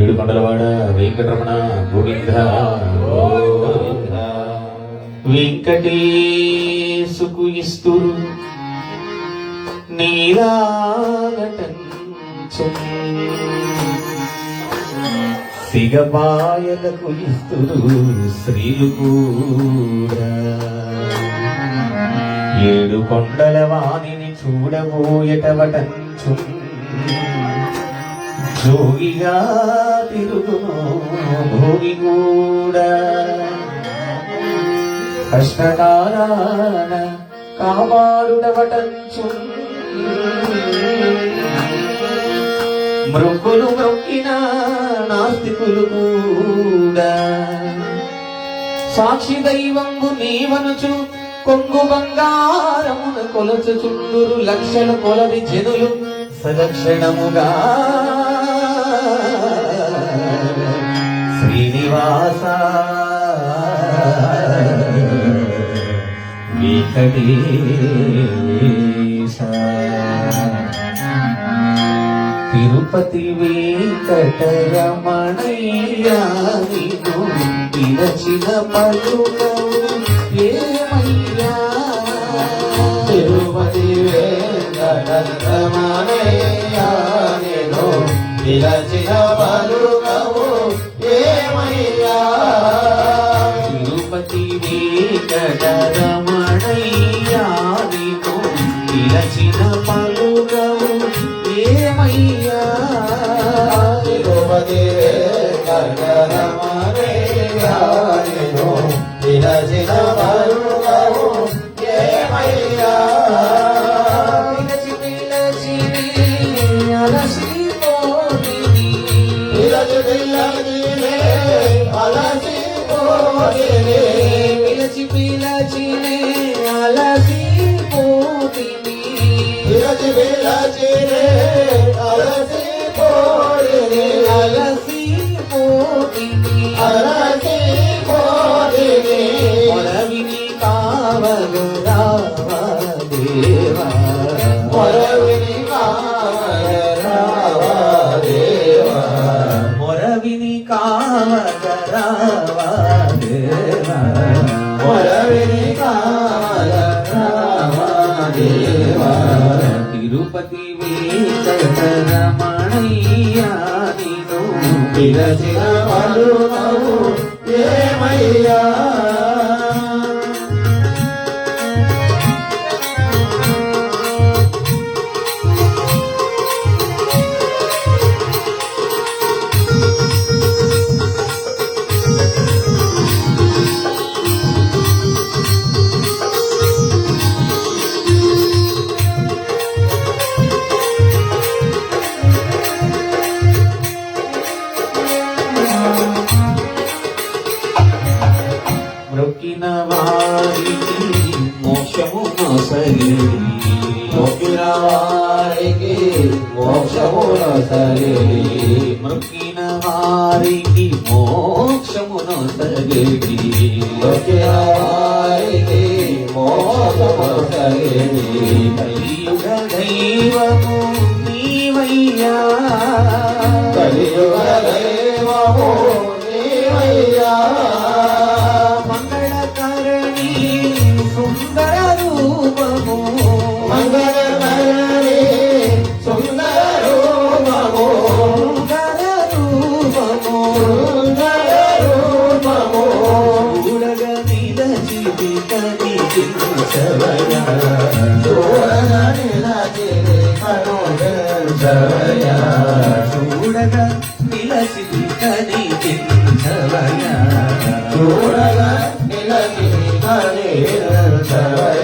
ఏడుకొండలవాడ వెంకటరమణ గోవింద. వెంకటేశుకు ఇస్తురు నీరాగటంచు సిగబాయలకు ఇస్తురు స్త్రీలు కూడా. ఏడు కొండల వాణి చూడబోయటవటంచు జోగిగా తిరుగును భోగి కూడా. కష్టకాలాన కాపాడుడవటంచు మృక్కులు మృక్కిన నాస్తికులు కూడా. సాక్షి దైవంబు నీవనుచు కొంగు బంగారమున కొలచుచుండురు లక్షల కొలది జనులు. సలక్షణముగా శ్రీనివాస. వెంకటేశ తిరుపతి వెంకటరమణయ్యా నిన్ను పలుకవు ఏమయ్యా? తిరుపతి వెంకటరమణయ్యా నేను పిలచిన పలుకవు ఏమయ్యా? తిరుపతి వెంకటరమణయ్యా నిన్ను పిలచిన పలుకవు ఏమయ్యా? తిరుపతి వెంకటరమణయ్యా నేను विराजे रे ఏమయ్యా నిన్ను విరచిన పలుకవు ఏమయ్యా? మొక్కిన వారికి మోక్షమున సరి మ్రొక్కిన వారికి మోక్షము నొసగి మొక్కిన వారికి మోక్షమున సరి కలియుగ దైవము నీవయ్యా. కలియుగ దైవము చూడగ నిలచిరి కనుగెంచవయ్యా. చూడగ నిలచితి కనిపించవయా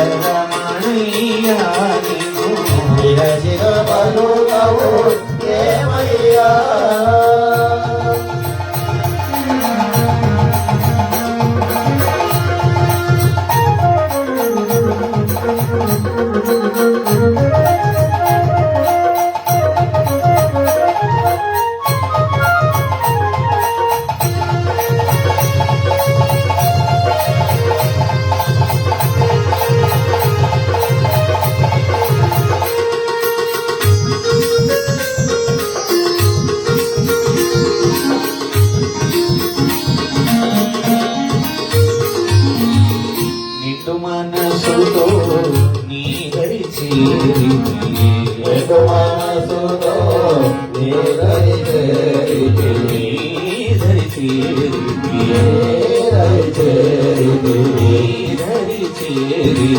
వెంకటరమణయ్యా నీవు నిలచిన ellerimi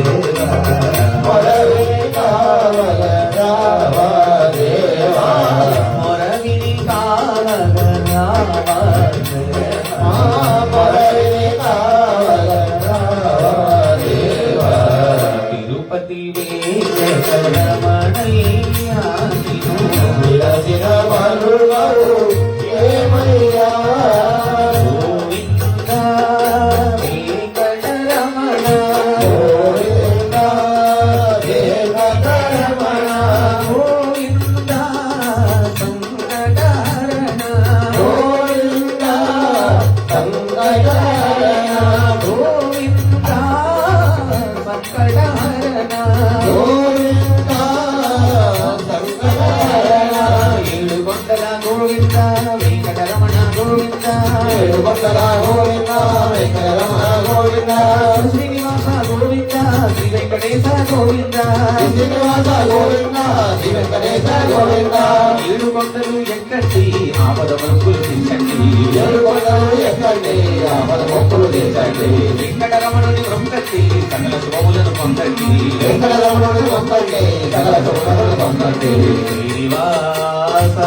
আছে వెంకటరమణ గోవింద వెంకటరమణ గోవింద శ్రీనివాస గోవింద శ్రీ వెంకటేశ గోవింద శ్రీనివాస గోవింద శ్రీ వెంకటేశ గోవింద ఏడు కొండలు ఎక్కండి పొందండి శ్రీనివాస